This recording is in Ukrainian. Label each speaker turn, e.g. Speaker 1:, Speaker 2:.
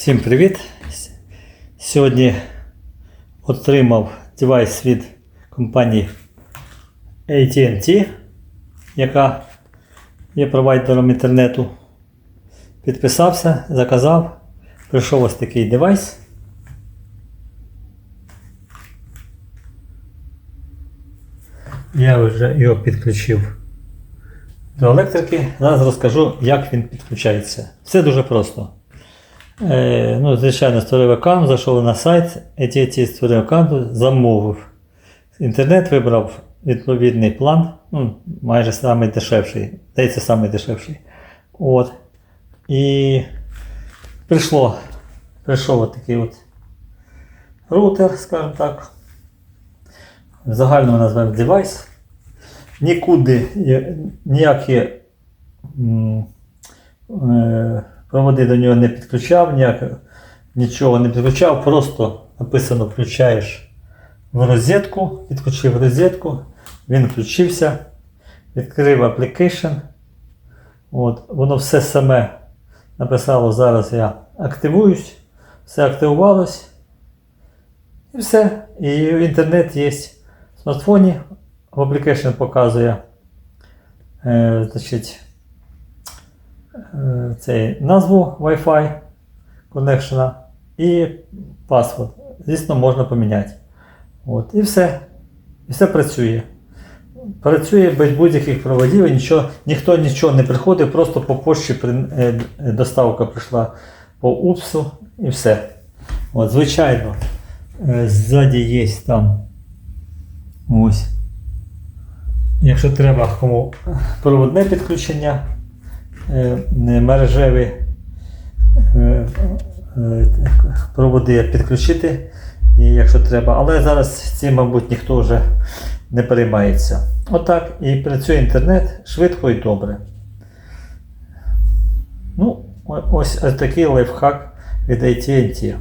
Speaker 1: Всім привіт! Сьогодні отримав девайс від компанії AT&T, яка є провайдером інтернету. Підписався, заказав. Прийшов ось такий девайс. Я вже його підключив до електрики. Зараз розкажу, як він підключається. Все дуже просто. Е, ну, звичайно, створив аккаунт, зайшов на сайт, AT&T створив аккаунт, замовив. Інтернет вибрав відповідний план, ну, майже самий дешевший, здається, самий. От. І прийшло, прийшов такий от роутер, скажімо так. Загально назвемо девайс. Нікуди ніякі е, проводи до нього не підключав, ніяк, нічого не підключав, просто написано включаєш в розетку, підключив розетку, він включився, відкрив application. От, воно все саме написало, зараз я активуюсь, все активувалось. І все. І інтернет є в смартфоні. В application показує е, значить, цей, назву Wi-Fi connection і паспорт. Звісно, можна поміняти. От, і все. І все працює. Працює без будь-яких проводів, нічого, ніхто нічого не приходив, просто по пошті при, е, доставка прийшла по УПСу і все. От, звичайно, е, ззаді є там ось. Якщо треба кому проводне підключення, е, мережеві е, е, проводи підключити, якщо треба. Але зараз цим, мабуть, ніхто вже не переймається. Отак і працює інтернет швидко і добре. Ну, ось, ось такий лайфхак від AT&T.